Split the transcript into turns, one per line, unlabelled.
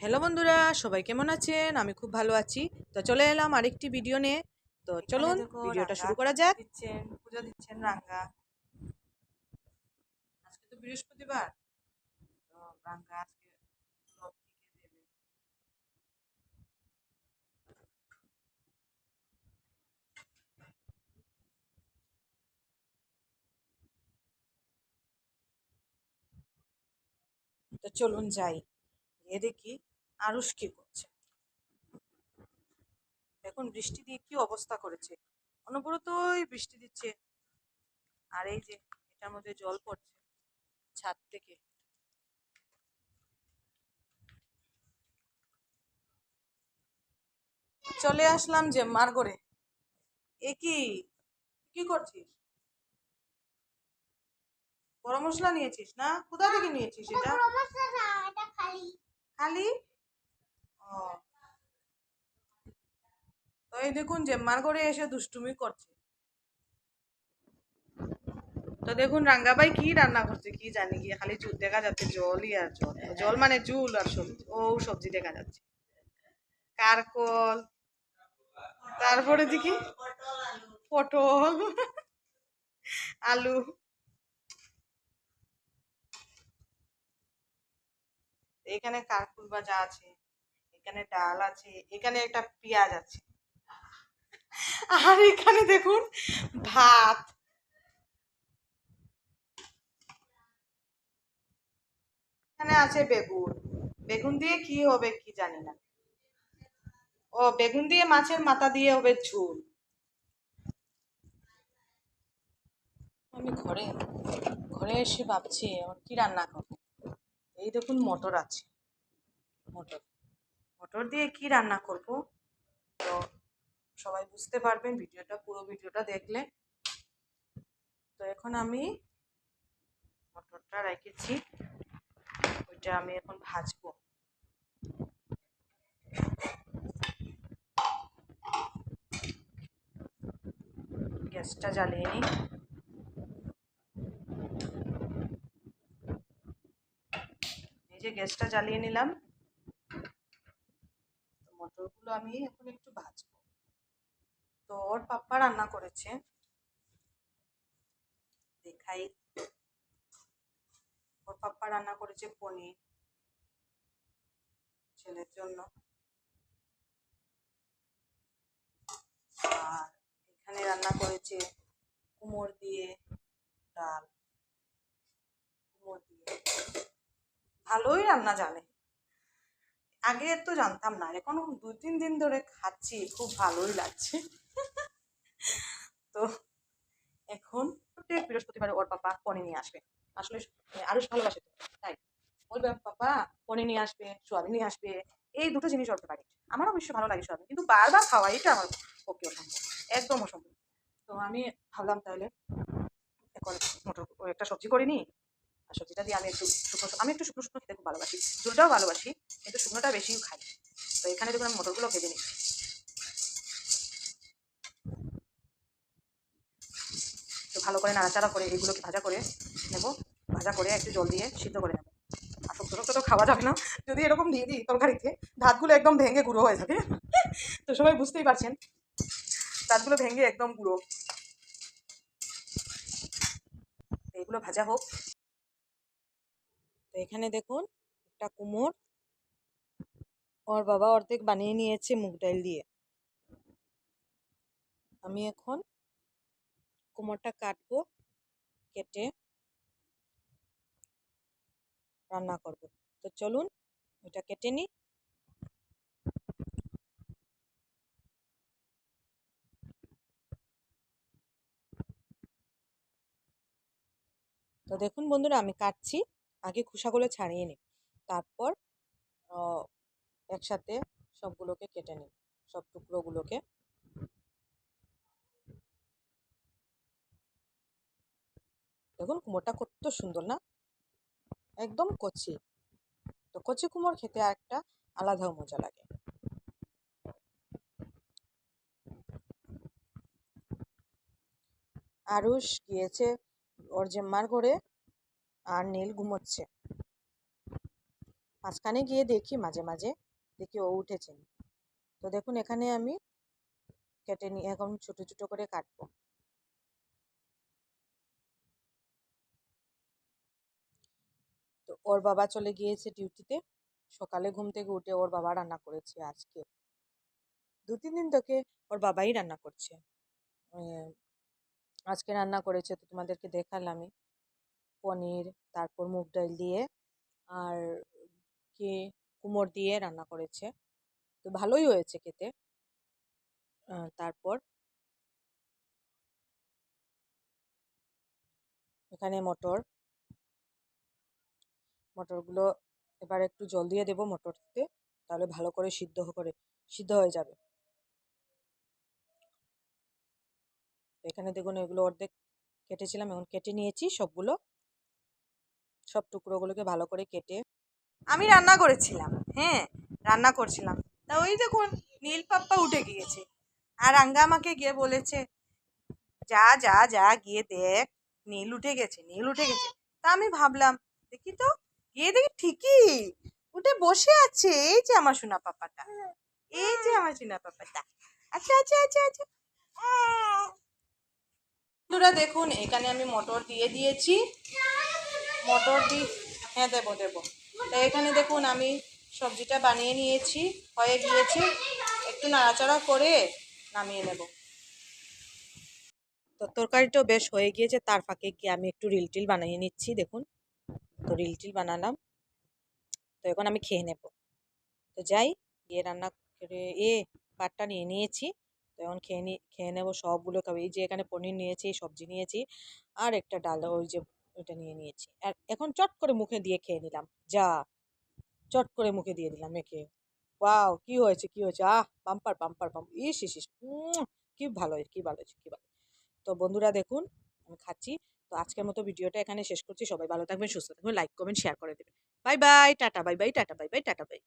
Hello বন্ধুরা সবাই কেমন আছেন? আমি খুব ভালো আছি। তো চলে এলাম আরেকটি ভিডিও নিয়ে। তো চলুন ভিডিওটা শুরু করা যাক। দিচ্ছেন পুজো দিচ্ছেন রাঙ্গা আজকে তো বৃহস্পতিবার। তো রাঙ্গা আজকে তো চলুন যাই। গিয়ে দেখি আরুষ কি করছে? এখন বৃষ্টি দিয়ে কি অবস্থা করেছে? অনবরতই বৃষ্টি দিচ্ছে। আর এই যে এটার মধ্যে জল পড়ছে ছাদ থেকে। চলে আসলাম যে মারগরে এ কি? কি করছিস? গরম মশলা নিয়েছিস না? কোথা থেকে নিয়েছিস এটা? খালি। ও তো এই দেখুন জেম্মার করে এসে দুষ্টুমি করছে। তো দেখুন রাঙ্গাবাই কি রান্না করছে কি জানি গিয়ে, খালি জুল দেখা যাচ্ছে জলই আর জল। জল মানে জুল আর সবজি, ও সবজি দেখা যাচ্ছে। কারকল, তারপরে দেখি পটল, আলু। এখানে কারকুল ভাজা আছে। এখানে ডাল আছে, এখানে একটা পেঁয়াজ আছে। আর এখানে দেখুন ভাত। এখানে আছে বেগুন। বেগুন দিয়ে কি হবে কি জানি না। ও, বেগুন দিয়ে মাছের মাথা দিয়ে হবে ঝোল। আমি ঘরে ঘরে এসে ভাবছি আমার কি রান্না করব? এই দেখুন মটর আছে। মটর। মটর দিয়ে কি রান্না করব? তো সবাই বুঝতে পারবেন, ভিডিওটা, পুরো ভিডিওটা দেখলে। তো এখন আমি মটরটা রেখেছি। ওইটা আমি এখন ভাজবো। গ্যাসটা জ্বালিয়ে নিই। এই যে গ্যাসটা জ্বালিয়ে নিলাম। মটরগুলো আমি এখন একটু ভাজবো। তো ওর পাপ্পা রান্না করেছে। দেখাই। ওর পাপ্পা রান্না করেছে পনির। ছেলের জন্য। আর এখানে রান্না করেছে কুমোর দিয়ে ডাল। কুমোর দিয়ে। ভালোই রান্না জানে। আগে তো জানতাম না এখন দু তিন দিন ধরে খাচ্ছি, খুব ভালোই লাগছে। তো এখন প্রত্যেক বৃহস্পতিবার ওর পাপা পনির নিয়ে আসবে। আসলে আরুষ ভালোবাসে তো, তাই। বলবে, পাপা, পনির নিয়ে আসবে, সোয়াবিন নিয়ে আসবে। এই দুটো জিনিস ওর পারি আমার অবশ্যই ভালো লাগে সোয়াবিন, কিন্তু বারবার খাওয়া, এটা আমার পক্ষে অসম্ভব, একদম অসম্ভব। তো আমি ভাবলাম তাহলে এখন মটর, একটা সবজি করে নিই সবজিটা দিয়ে আমি একটু শুকনো আমি একটু শুকনো শুকনো খেতে খুব ভালোবাসি। ঝোলটাও ভালোবাসি, কিন্তু শুকনোটা বেশি খাই তো এখানে দেখুন আমি মটরগুলো ভেজে নিচ্ছি। তো ভালো করে নাড়াচাড়া করে এগুলোকে ভাজা করে নেব। ভাজা করে একটু জল দিয়ে সিদ্ধ করে নেব। আর শক্ত শক্ত তো খাওয়া যাবে না। যদি এরকম দিয়ে দিই তরকারিতে ভাতগুলো একদম ভেঙে গুঁড়ো হয়ে যাবে। তো সবাই বুঝতেই পারছেন ভাতগুলো ভেঙে একদম গুঁড়ো। এগুলো ভাজা হোক। তো এখানে দেখুন, একটা কুমোর। ওর বাবা অর্ধেক বানিয়ে নিয়েছে মুগ ডাল দিয়ে। আমি এখন কুমোরটা কাটবো, কেটে রান্না করব। তো চলুন, এটা কেটে নিই। তো দেখুন বন্ধুরা, আমি কাটছি। আগে খোসাগুলো ছাড়িয়ে নিই। তারপর একসাথে সবগুলোকে কেটে নিই, সব টুকরোগুলোকে। দেখুন কুমোরটা কত সুন্দর না? একদম কচি। তো কচি কুমোর খেতে একটা আলাদাও মজা লাগে। আরুষ গিয়েছে ওর জেম্মার ঘরে। আর নীল ঘুমোচ্ছে। মাঝখানে গিয়ে দেখি, মাঝে মাঝে দেখি ও উঠেছে তো দেখুন, এখানে আমি কেটে নিয়ে এখন ছোট ছোট করে কাটবো। তো ওর বাবা চলে গিয়েছে ডিউটিতে। সকালে ঘুম থেকে উঠে ওর বাবা রান্না করেছে আজকে। দু তিন দিন থেকে ওর বাবাই রান্না করছে। আজকে রান্না করেছে, তো তোমাদেরকে দেখালামই। পনির, তারপর মুগ ডাল দিয়ে আর কি কুমোর দিয়ে রান্না করেছে। তো ভালোই হয়েছে খেতে। তারপর এখানে মটর। মটরগুলো এবার একটু জল দিয়ে দেবো মটরতে, তাহলে ভালো করে সিদ্ধ করে সিদ্ধ হয়ে যাবে। এখানে দেখুন এগুলো অর্ধেক কেটেছিলাম, এখন কেটে নিয়েছি সবগুলো। সব টুকরোগুলোকে ভালো করে কেটে আমি রান্না করেছিলাম হ্যাঁ রান্না করছিলাম। তা ওই দেখুন, নীল পাপ্পা উঠে গিয়েছে। আর আঙ্গা আমাকে গিয়ে বলেছে, যা যা যা, গিয়ে দেখ, নীল উঠে গেছে, নীল উঠে গেছে। তা আমি ভাবলাম, দেখি তো, গিয়ে দেখি ঠিকই, উঠে বসে আছে, এই যে আমার সোনা পাপাটা এই যে আমার সোনা পাপাটা আচ্ছা আচ্ছা আচ্ছা আচ্ছা বন্ধুরা দেখুন, এখানে আমি মটর দিয়ে দিয়েছি। মটর দি হ্যাঁ দেবো দেবো। তো এখানে দেখুন, আমি সবজিটা বানিয়ে নিয়েছি, হয়ে গিয়েছে। একটু নাড়াচাড়া করে নামিয়ে নেব। তো তরকারিটাও বেশ হয়ে গিয়েছে, তার ফাঁকে গিয়ে আমি একটু রিল টিল বানিয়ে নিচ্ছি, দেখুন। তো রিল টিল বানালাম। তো এখন আমি খেয়ে নেব। তো যাই, গিয়ে রান্না করে এ পাটটা নিয়ে নিয়েছি। তো এখন খেয়ে নি, খেয়ে নেব সবগুলো। খাব এই যে এখানে পনির নিয়েছি, সবজি নিয়েছি, আর একটা ডাল, ওই যে ওইটা নিয়ে নিয়েছি। আর এখন চট করে মুখে দিয়ে খেয়ে নিলাম। যা। চট করে মুখে দিয়ে দিলাম মেখে ওয়াও, কি হয়েছে কি হয়েছে? আহ পাম্পার পাম্পার পাম্প ইস ইস ইস। কি ভালো হয়েছে, কি ভালো হয়েছে, কি ভালো তো বন্ধুরা দেখুন, আমি খাচ্ছি। তো আজকের মতো ভিডিওটা এখানে শেষ করছি। সবাই ভালো থাকবেন, সুস্থ থাকবেন, লাইক, কমেন্ট, শেয়ার করে দেবেন। Bye bye, tata, bye bye, tata, bye bye, tata, bye.